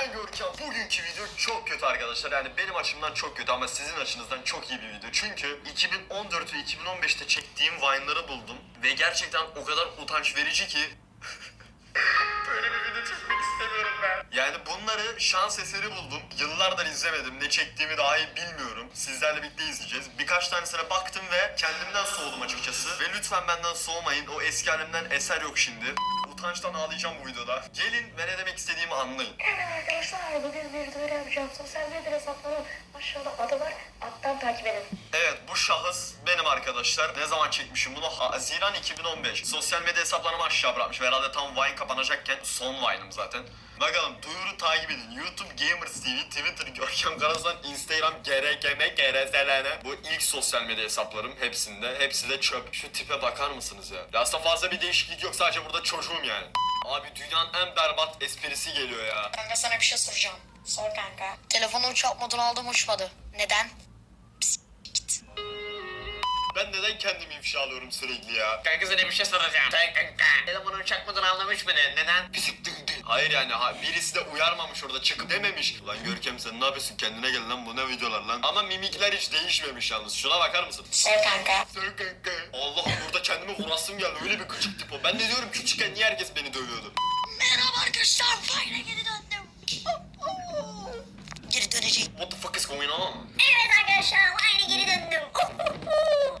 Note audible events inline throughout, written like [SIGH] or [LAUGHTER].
Ben Görkem. Bugünkü video çok kötü arkadaşlar. Yani benim açımdan çok kötü ama sizin açınızdan çok iyi bir video. Çünkü 2014 ve 2015'te çektiğim Vine'ları buldum. Ve gerçekten o kadar utanç verici ki... [LAUGHS] Böyle bir video çekmek istemiyorum ben. Yani bunları şans eseri buldum. Yıllardır izlemedim. Ne çektiğimi dahi bilmiyorum. Sizlerle birlikte izleyeceğiz. Birkaç tanesine baktım ve kendimden soğudum açıkçası. Ve lütfen benden soğumayın. O eski halimden eser yok şimdi. Utançtan ağlayacağım bu videoda. Gelin ve ne demek istediğimi anlayın. Evet arkadaşlar bugün bir duyuru yapacağım. Sosyal medya hesaplarım aşağıda adı var. Alttan takip edin. Evet bu şahıs benim arkadaşlar. Ne zaman çekmişim bunu? Haziran 2015. Sosyal medya hesaplarımı aşağı bırakmış. Herhalde tam Vine kapanacakken son Vine'ım zaten. Bakalım duyuru takip edin. YouTube Gamers TV, Twitter Görkem Karazan, Instagram GRGM, GRZLN. Bu ilk sosyal medya hesaplarım hepsinde. Hepsi de çöp. Şu tipe bakar mısınız ya? Ya aslında fazla bir değişiklik yok. Sadece burada çocuğum yani. Abi dünyanın en berbat esprisi geliyor ya. Kanka sana bir şey soracağım. Sor kanka. Telefonu uçak moduna aldım uçmadı. Neden? Ben neden kendimi ifşa alıyorum sürekli ya? Kanka sana bir şey soracağım. Sen kanka. Telefonun uçak modunu anlamış mı ne? Neden? Bizik düldü. Hayır yani ha, birisi de uyarmamış orada çıkıp dememiş. Lan Görkem sen ne yapıyorsun kendine gel lan bu ne videolar lan. Ama mimikler hiç değişmemiş yalnız. Şuna bakar mısın? Sor kanka. Sen kanka. Allah'ım burada kendime vurasım geldi. Öyle bir gıcık tip o. Ben de diyorum küçükken niye herkes beni dövüyordu? Merhaba arkadaşlar. Fayne geri döndüm. Döneceğim. What the fuck is going on? Evet arkadaşlar aynı geri döndüm.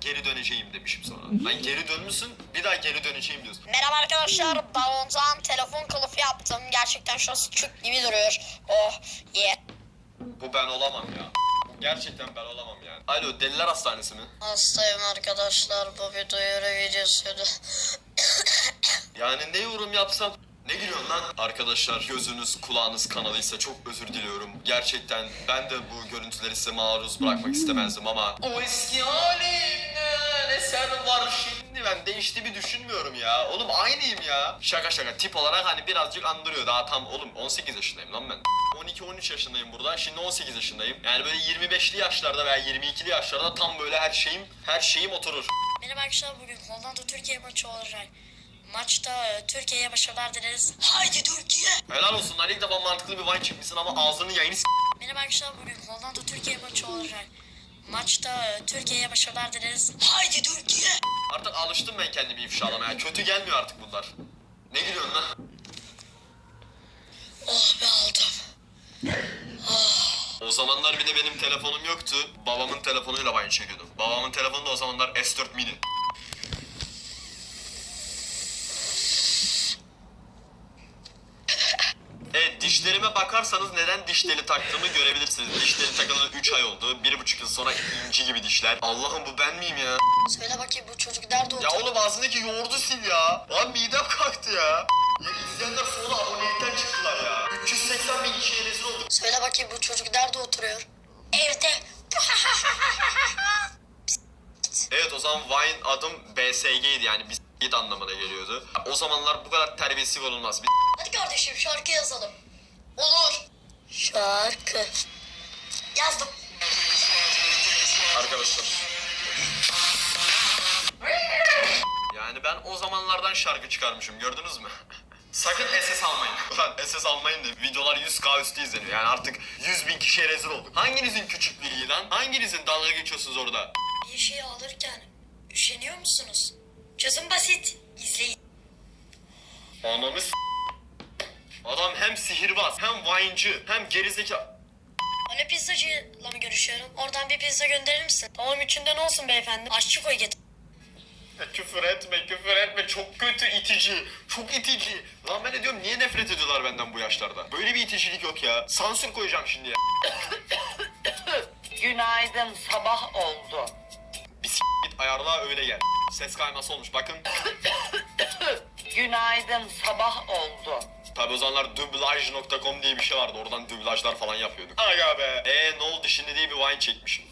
[LAUGHS] Geri döneceğim demişim sonra. Lan geri dönmüşsün bir daha geri döneceğim diyorsun. Merhaba arkadaşlar. Balondan telefon kılıfı yaptım. Gerçekten şurası çük gibi duruyor. Oh yeah. Bu ben olamam ya. Gerçekten ben olamam yani. Alo deliler hastanesi mi? Hastayım arkadaşlar. Bu bir duyuru videosuydu. Yani ne yorum yapsam ne gülüyorsun lan? Arkadaşlar gözünüz kulağınız kanalıysa çok özür diliyorum. Gerçekten ben de bu görüntüleri size maruz bırakmak istemezdim ama o eski halimden eser var şimdi ben değiştiğimi düşünmüyorum ya. Oğlum aynıyım ya. Şaka şaka tip olarak hani birazcık andırıyor. Daha tam oğlum 18 yaşındayım lan ben. 12-13 yaşındayım burada. Şimdi 18 yaşındayım. Yani böyle 25'li yaşlarda veya 22'li yaşlarda tam böyle her şeyim her şeyim oturur. Merhaba arkadaşlar bugün Hollanda Türkiye maçı olacak. Maçta e, Türkiye'ye başarılar dileriz. Haydi Türkiye! Helal olsun lan ilk defa mantıklı bir vine çekmişsin ama ağzının yayını s- Merhaba arkadaşlar bugün Hollanda Türkiye maçı olacak. Maçta e, Türkiye'ye başarılar dileriz. Haydi Türkiye! Artık alıştım ben kendimi ifşalamaya. Kötü gelmiyor artık bunlar. Ne gülüyorsun lan? Oh be aldım. O zamanlar bir de benim telefonum yoktu. Babamın telefonuyla vine çekiyordum. Babamın telefonu da o zamanlar S4 mini. Evet dişlerime bakarsanız neden diş teli taktığımı görebilirsiniz. Diş teli takalı 3 ay oldu. Bir buçuk yıl sonra inci gibi dişler. Allah'ım bu ben miyim ya? Söyle bakayım bu çocuk nerede Ya oturuyor? oğlum ağzındaki yoğurdu sil ya. Lan midem kalktı ya. Ya izleyenler sonra abonelikten çıktılar ya. 380 bin kişiye rezil olduk. Söyle bakayım bu çocuk nerede oturuyor? Evde. Evet o zaman Vine adım BSG'ydi yani bisiklet anlamına geliyordu. O zamanlar bu kadar terbiyesiz olunmaz. Hadi kardeşim şarkı yazalım. Olur. Şarkı. Yazdım. Arkadaşlar. Yani ben o zamanlardan şarkı çıkarmışım gördünüz mü? [LAUGHS] Sakın SS almayın. Ulan SS almayın da videolar 100k üstü izleniyor. Yani artık 100 bin kişiye rezil olduk. Hanginizin küçüklüğü lan? Hanginizin dalga geçiyorsunuz orada? Bir şey alırken üşeniyor musunuz? Çözüm basit. İzleyin. Anamı s- Adam hem sihirbaz, hem vine'cı, hem gerizekalı. Alo pizzacıyla mı görüşüyorum? Oradan bir pizza gönderir misin? Tamam içinde ne olsun beyefendi? Aşçı koy getir. Ya küfür etme, küfür etme. Çok kötü itici. Çok itici. Lan ben de diyorum niye nefret ediyorlar benden bu yaşlarda? Böyle bir iticilik yok ya. Sansür koyacağım şimdi ya. Günaydın sabah oldu. Ayarla öyle gel. Ses kayması olmuş bakın. [COUGHS] Günaydın sabah oldu. Tabi o zamanlar dublaj.com diye bir şey vardı. Oradan dublajlar falan yapıyorduk. Aga be. Eee ne oldu şimdi diye bir wine çekmişim.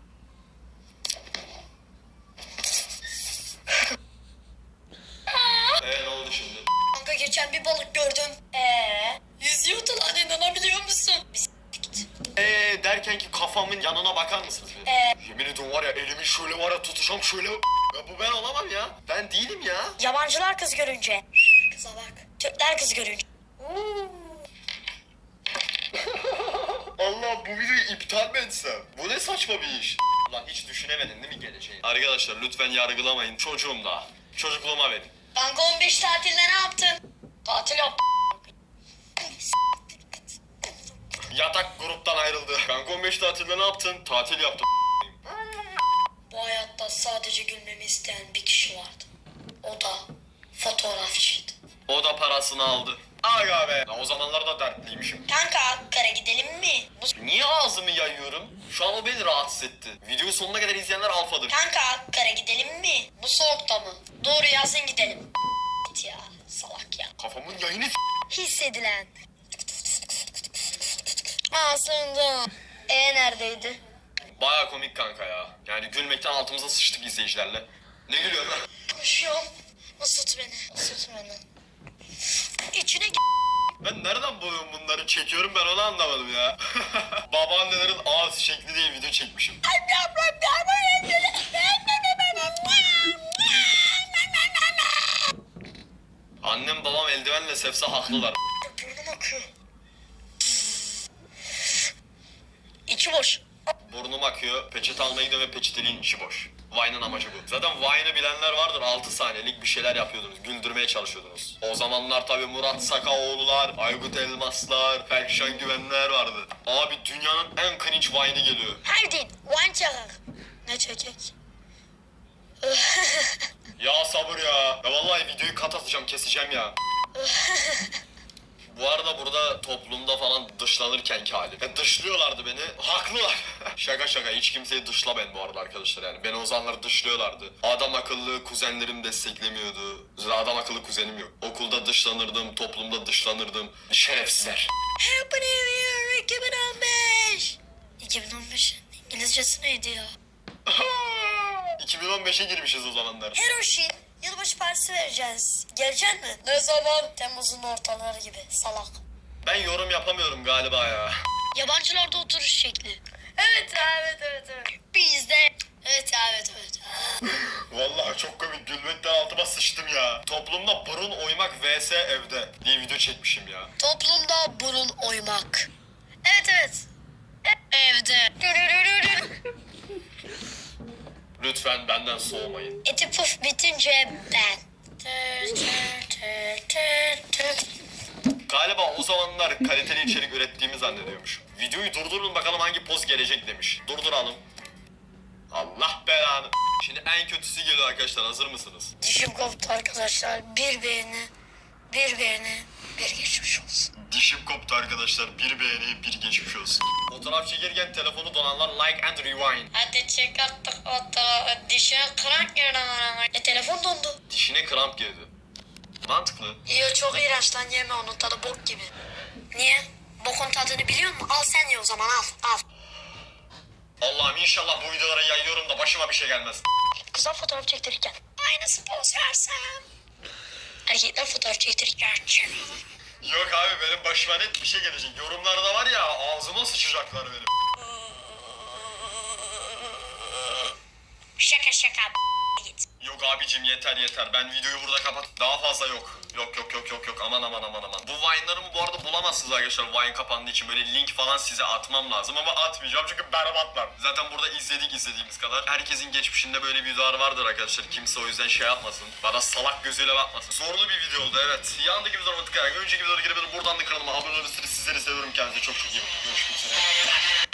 Eee ne oldu şimdi? Kanka geçen bir balık gördüm. Eee? Yüzüyordu lan inanabiliyor musun? Biz Eee derken ki kafamın yanına bakar mısınız? Ee? Yemin ediyorum var ya elimi şöyle var ya tutacağım şöyle. Ya bu ben olamam ya. Ben değilim ya. Yabancılar kız görünce. Kıza bak. Türkler kız görünce. acaba bu videoyu iptal mi etsem? Bu ne saçma bir iş. Lan hiç düşünemedin değil mi geleceği? Arkadaşlar lütfen yargılamayın. Çocuğum da. Çocukluğuma verin. Kanka 15 tatilde ne yaptın? Tatil yaptım. Yatak gruptan ayrıldı. Kanka 15 tatilde ne yaptın? Tatil yaptım. Bu hayatta sadece gülmemi isteyen bir kişi vardı. O da fotoğrafçıydı. O da parasını aldı. Aga be. Lan o zamanlar da dertliymişim. Kanka Ankara gidelim mi? Bu... Niye ağzımı yayıyorum? Şu an o beni rahatsız etti. Videoyu sonuna kadar izleyenler alfadır. Kanka Ankara gidelim mi? Bu soğukta mı? Doğru yazın gidelim. Git ya salak ya. Kafamın yayını s- Hissedilen. Aslında. E neredeydi? Baya komik kanka ya. Yani gülmekten altımıza sıçtık izleyicilerle. Ne gülüyorsun lan? Koşuyorum. Isıt beni. Isıt beni. İçine g- Ben nereden buluyorum bunları çekiyorum ben onu anlamadım ya. [LAUGHS] Babaannelerin ağız şekli diye video çekmişim. Annem babam eldivenle sevse haklılar. Burnum akıyor. İçi boş. Burnum akıyor, peçete almaya gidiyor ve peçeteliğin içi boş. Vine'ın amacı bu. Zaten Vine'ı bilenler vardır 6 saniyelik bir şeyler yapıyordunuz, güldürmeye çalışıyordunuz. O zamanlar tabi Murat Sakaoğlu'lar, Aykut Elmaslar, Perşan Güvenler vardı. Abi dünyanın en cringe Vine'ı geliyor. Hadi one çakak. Ne çekek? [LAUGHS] Ya sabır ya. Ya vallahi videoyu kat atacağım, keseceğim ya. [LAUGHS] Bu arada burada toplumda falan dışlanırkenki hali. Ya dışlıyorlardı beni. Haklılar. [LAUGHS] şaka şaka hiç kimseyi dışlamayın bu arada arkadaşlar yani. Beni o zamanlar dışlıyorlardı. Adam akıllı kuzenlerim desteklemiyordu. Adam akıllı kuzenim yok. Okulda dışlanırdım, toplumda dışlanırdım. Şerefsizler. Happy New Year 2015. 2015 İngilizcesi neydi ya? [LAUGHS] 2015'e girmişiz o zamanlar. Hiroshi yılbaşı partisi vereceğiz. Gelecek mi? Ne zaman? Temmuz'un ortaları gibi salak. Ben yorum yapamıyorum galiba ya. Yabancılarda oturuş şekli. Evet evet evet evet. Bizde. Evet evet evet. [LAUGHS] Vallahi çok komik gülmekten altıma sıçtım ya. Toplumda burun oymak vs evde diye video çekmişim ya. Toplumda burun oymak. Evet evet. E- Evde. [LAUGHS] Lütfen benden soğumayın. Eti puf bitince ben. Tır tır tır tır tır. Galiba o zamanlar kaliteli içerik ürettiğimi zannediyormuş. Videoyu durdurun bakalım hangi poz gelecek demiş. Durduralım. Allah belanı. Şimdi en kötüsü geliyor arkadaşlar hazır mısınız? Dişim koptu arkadaşlar. Bir beğeni, bir beğeni, bir geçmiş. Dişim koptu arkadaşlar. Bir beğeni bir geçmiş olsun. Fotoğraf çekirken telefonu donanlar like and rewind. Hadi çıkarttık o tarafa. Dişe kırak girdi bana. E telefon dondu. Dişine kramp girdi. Mantıklı. Yiyor çok iğrenç lan yeme onun tadı bok gibi. Niye? Bokun tadını biliyor musun? Al sen ye o zaman al al. Allah'ım inşallah bu videolara yayıyorum da başıma bir şey gelmez. Kızlar fotoğraf çektirirken. Aynısı poz versem. Erkekler fotoğraf çektirirken. Yok abi benim başıma net bir şey gelecek. Yorumlarda var ya ağzıma sıçacaklar benim. Şaka şaka git. Yok abicim yeter yeter. Ben videoyu burada kapat. Daha fazla yok. Yok yok yok yok yok aman aman aman aman. Bu Vine'larımı bu arada bulamazsınız arkadaşlar Vine kapandığı için. Böyle link falan size atmam lazım ama atmayacağım çünkü berbatlar. Zaten burada izledik izlediğimiz kadar. Herkesin geçmişinde böyle bir videolar vardır arkadaşlar. Kimse o yüzden şey yapmasın. Bana salak gözüyle bakmasın. Zorlu bir video oldu evet. Yandaki videolara tıklayarak önceki videolara girebilirim. Buradan da kanalıma abone olabilirsiniz. Sizleri seviyorum kendinize çok çok iyi. bakın. Görüşmek üzere.